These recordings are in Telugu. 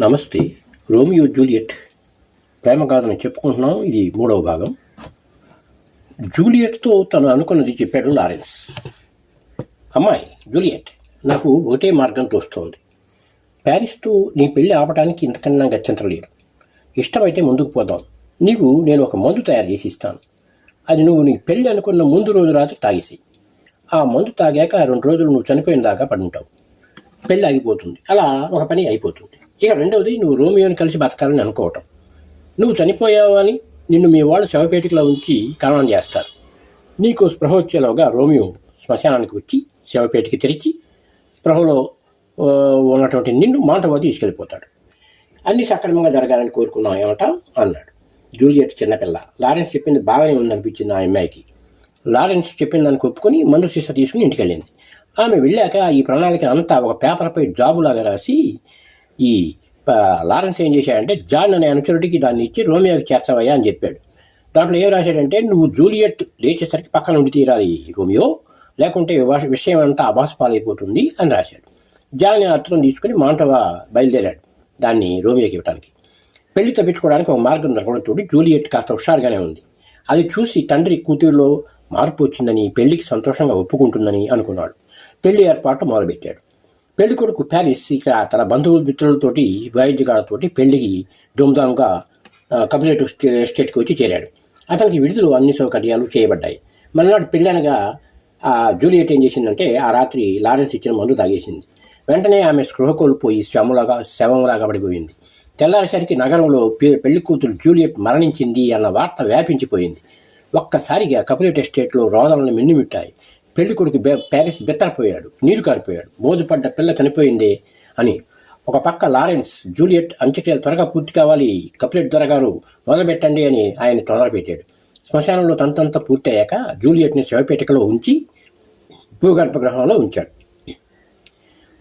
నమస్తే రోమియో జూలియట్ ప్రేమ గాథను చెప్పుకుంటున్నాం. ఇది మూడవ భాగం. జూలియట్తో తను అనుకున్నది చెప్పాడు లారెన్స్. అమ్మాయి జూలియట్ నాకు ఒకటే మార్గం తోస్తోంది. ప్యారిస్తో నీ పెళ్ళి ఆపడానికి ఇంతకన్నా గచ్చంతరలేదు ఇష్టమైతే ముందుకు పోదాం. నీకు నేను ఒక మందు తయారు చేసి ఇస్తాను. అది నువ్వు నీ పెళ్ళి అనుకున్న ముందు రోజు రాత్రి తాగేసి ఆ మందు తాగాక రెండు రోజులు నువ్వు చనిపోయిన దాకా పడి ఉంటావు పెళ్ళి ఆగిపోతుంది. అలా ఒక పని అయిపోతుంది. ఇక రెండవది నువ్వు రోమియోని కలిసి బతకాలని అనుకోవటం. నువ్వు చనిపోయావు అని నిన్ను మీ వాళ్ళు శవపేటికలో ఉంచి కరణం చేస్తారు. నీకు స్పృహ వచ్చేలోగా రోమియో శ్మశానానికి వచ్చి శవపేటికి తెరిచి స్పృహలో ఉన్నటువంటి నిన్ను మాంటవో తీసుకెళ్ళిపోతాడు. అన్ని సక్రమంగా జరగాలని కోరుకున్నాం ఏమట అన్నాడు. జూలియట్ చిన్నపిల్ల లారెన్స్ చెప్పింది బాగానే ఉందనిపించింది ఆ అమ్మాయికి. లారెన్స్ చెప్పిందని దానికి ఒప్పుకొని మందు సీసా తీసుకుని ఇంటికి వెళ్ళింది ఆమె వెళ్ళాక ఈ ప్రణాళిక అంతా ఒక పేపర్పై జాబులాగా రాసి ఈ ప- లారెన్స్ ఏం చేశాడంటే జాన్ అనే అనుచరుడికి దాన్ని ఇచ్చి రోమియోకి చేర్చవయ్యా అని చెప్పాడు. దాంట్లో ఏం రాశాడంటే నువ్వు జూలియట్ లేచేసరికి పక్కన ఉండి తీరాలి రోమియో. లేకుంటే విషయం అంతా అభాసపాలైపోతుంది అని రాశాడు. జాన్ అర్థం తీసుకుని మాంటవా బయలుదేరాడు దాన్ని రోమియోకి ఇవ్వడానికి పెళ్ళి తప్పించుకోవడానికి ఒక మార్గం దొరకడంతో జూలియట్ కాస్త హుషారుగానే ఉంది. అది చూసి తండ్రి కూతురులో మార్పు వచ్చిందని పెళ్ళికి సంతోషంగా ఒప్పుకుంటుందని అనుకున్నాడు. పెళ్ళి ఏర్పాటు మొదలుపెట్టాడు. పెళ్ళి కొడుకు ప్యారిస్ ఇక తన బంధువుల మిత్రులతోటి వాయిద్యగాలతోటి పెళ్ళికి ధూమ్ధామ్గా కపిలేటు ఎస్టేట్కి వచ్చి చేరాడు. అతనికి విడుదల అన్ని సౌకర్యాలు చేయబడ్డాయి. మర్నాడు పెళ్ళనగా ఆ జూలియట్ ఏం చేసిందంటే ఆ రాత్రి లారెన్స్ ఇచ్చిన మందు తాగేసింది. వెంటనే ఆమె స్పృహ కోల్పోయి శవములాగా శవంలాగా పడిపోయింది. తెల్లారేసరికి నగరంలో పెళ్ళి కూతురు జూలియట్ మరణించింది అన్న వార్త వ్యాపించిపోయింది. ఒక్కసారిగా కపిలేట్ ఎస్టేట్లో రోదనలు మిన్నుమిట్టాయి. పెళ్ళి కొడుకు ప్యారిస్ బెత్తరపోయాడు నీరు కారిపోయాడు మోజుపడ్డ పిల్ల చనిపోయిందే అని. ఒక పక్క లారెన్స్ జూలియట్ అంత్యక్రియలు త్వరగా పూర్తి కావాలి కపిలెట్ దొరగారు మొదలుపెట్టండి అని ఆయన తొందరపెట్టాడు శ్మశానంలో తంతంతా పూర్తయ్యాక జూలియట్ని శవపేటికలో ఉంచి భూగర్భ గృహంలో ఉంచాడు.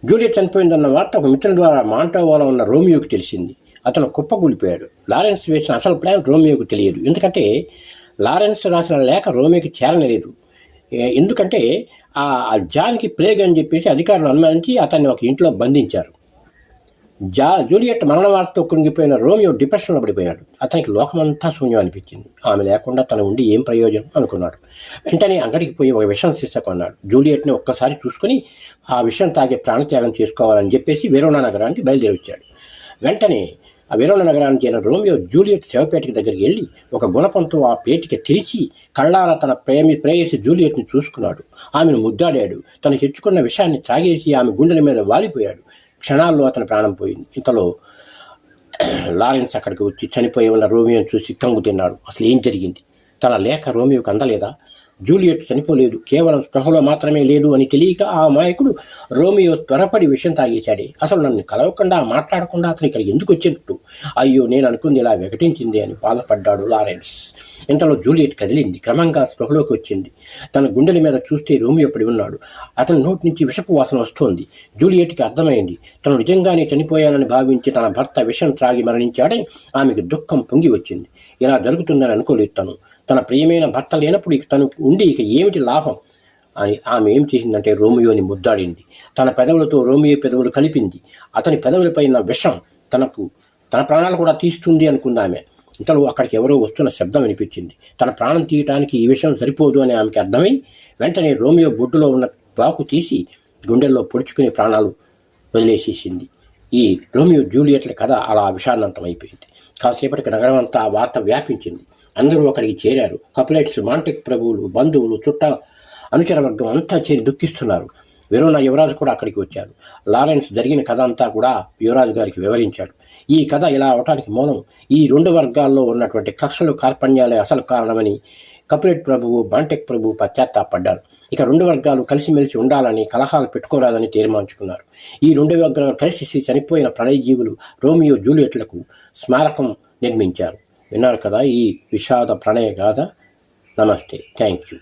జూలియట్ చనిపోయిందన్న వార్త ఒక మిత్రుల ద్వారా మాంటోవాలో ఉన్న రోమియోకి తెలిసింది. అతను కుప్పగూలిపోయాడు లారెన్స్ వేసిన అసలు ప్లాన్ రోమియోకు తెలియదు. ఎందుకంటే లారెన్స్ రాసిన లేఖ రోమియోకి చేరనలేదు. ఎందుకంటే ఆ జాన్కి ప్లేగ్ అని చెప్పేసి అధికారులు అనుమానించి అతన్ని ఒక ఇంట్లో బంధించారు. జా జూలియట్ మరణ వార్తతో కుంగిపోయిన రోమియో డిప్రెషన్లో పడిపోయాడు. అతనికి లోకమంతా శూన్యం అనిపించింది. ఆమె లేకుండా తను ఉండి ఏం ప్రయోజనం అనుకున్నాడు. వెంటనే అంగడికి పోయి ఒక విషయం తీసుకున్నాడు కొన్నాడు. జూలియట్ని ఒక్కసారి చూసుకుని ఆ విషయం తాగే ప్రాణత్యాగం చేసుకోవాలని చెప్పేసి వెరోనా నగరానికి బయలుదేరి వచ్చాడు. వెంటనే ఆ వెరోనా నగరానికి చెందిన రోమియో జూలియట్ శవపేటిక దగ్గరికి వెళ్ళి ఒక గుణపంతో ఆ పేటిక తెరిచి కళ్ళారా తన ప్రేమి ప్రేయసి జూలియట్ని చూసుకున్నాడు. ఆమెను ముద్దాడాడు. తను తెచ్చుకున్న విషయాన్ని త్రాగేసి ఆమె గుండెల మీద వాలిపోయాడు. క్షణాల్లో అతని ప్రాణం పోయింది. ఇంతలో లారెన్స్ అక్కడికి వచ్చి చనిపోయి ఉన్న రోమియోని చూసి కంగు తిన్నాడు. అసలు ఏం జరిగింది? తన లేఖ రోమియోకి అందలేదా? జూలియట్ చనిపోలేదు. కేవలం స్పృహలో మాత్రమే లేదు అని తెలియక ఆ అమాయకుడు రోమియో త్వరపడి విషయం తాగేశాడే. అసలు నన్ను కలవకుండా మాట్లాడకుండా అతను ఇక్కడికి ఎందుకు వచ్చినట్టు అయ్యో నేను అనుకుంది ఇలా వికటించింది అని బాధపడ్డాడు లారెన్స్. ఇంతలో జూలియట్ కదిలింది. క్రమంగా స్పృహలోకి వచ్చింది. తన గుండెల మీద చూస్తే రోమియో పడి ఉన్నాడు. అతని నోటి నుంచి విషపు వాసన వస్తోంది. జూలియట్కి అర్థమైంది. తను నిజంగానే చనిపోయానని భావించి తన భర్త విషం త్రాగి మరణించాడే. ఆమెకు దుఃఖం పొంగి వచ్చింది. ఇలా జరుగుతుందని అనుకోలేదు తను. తన ప్రియమైన భర్త లేనప్పుడు ఇక తను ఉండి ఇక ఏమిటి లాభం? అని ఆమె ఏం చేసిందంటే రోమియోని ముద్దాడింది. తన పెదవులతో రోమియో పెదవులు కలిపింది. అతని పెదవులపైన విషం తనకు తన ప్రాణాలు కూడా తీస్తుంది అనుకుంది ఆమె. ఇంతలో అక్కడికి ఎవరో వస్తున్న శబ్దం వినిపించింది. తన ప్రాణం తీయటానికి ఈ విషయం సరిపోదు అని ఆమెకి అర్థమై వెంటనే రోమియో బొడ్డులో ఉన్న బాకు తీసి గుండెల్లో పొడుచుకుని ప్రాణాలు వదిలేసేసింది. ఈ రోమియో జూలియట్ల కథ అలా విషాదాంతమైపోయింది అయిపోయింది. కాసేపటికి నగరం అంతా వార్త వ్యాపించింది. అందరూ అక్కడికి చేరారు. కపులైట్స్ మాంటెక్ ప్రభువులు బంధువులు చుట్ట అనుచర వర్గం అంతా చేరి దుఃఖిస్తున్నారు. వెరోనా యువరాజు కూడా అక్కడికి వచ్చారు లారెన్స్ జరిగిన కథ అంతా కూడా యువరాజు గారికి వివరించాడు. ఈ కథ ఇలా అవటానికి మూలం ఈ రెండు వర్గాల్లో ఉన్నటువంటి కక్షలు కార్పణ్యాలే అసలు కారణమని కపిలెట్ ప్రభువు బాంటెక్ ప్రభువు పశ్చాత్తాపడ్డారు. ఇక రెండు వర్గాలు కలిసిమెలిసి ఉండాలని కలహాలు పెట్టుకోరాదని తీర్మానించుకున్నారు. ఈ రెండు వర్గాలు కలిసి చనిపోయిన ప్రణయజీవులు రోమియో జూలియట్లకు స్మారకం నిర్మించారు. విన్నారు కదా ఈ విషాద ప్రణయ గాథ నమస్తే. Thank you.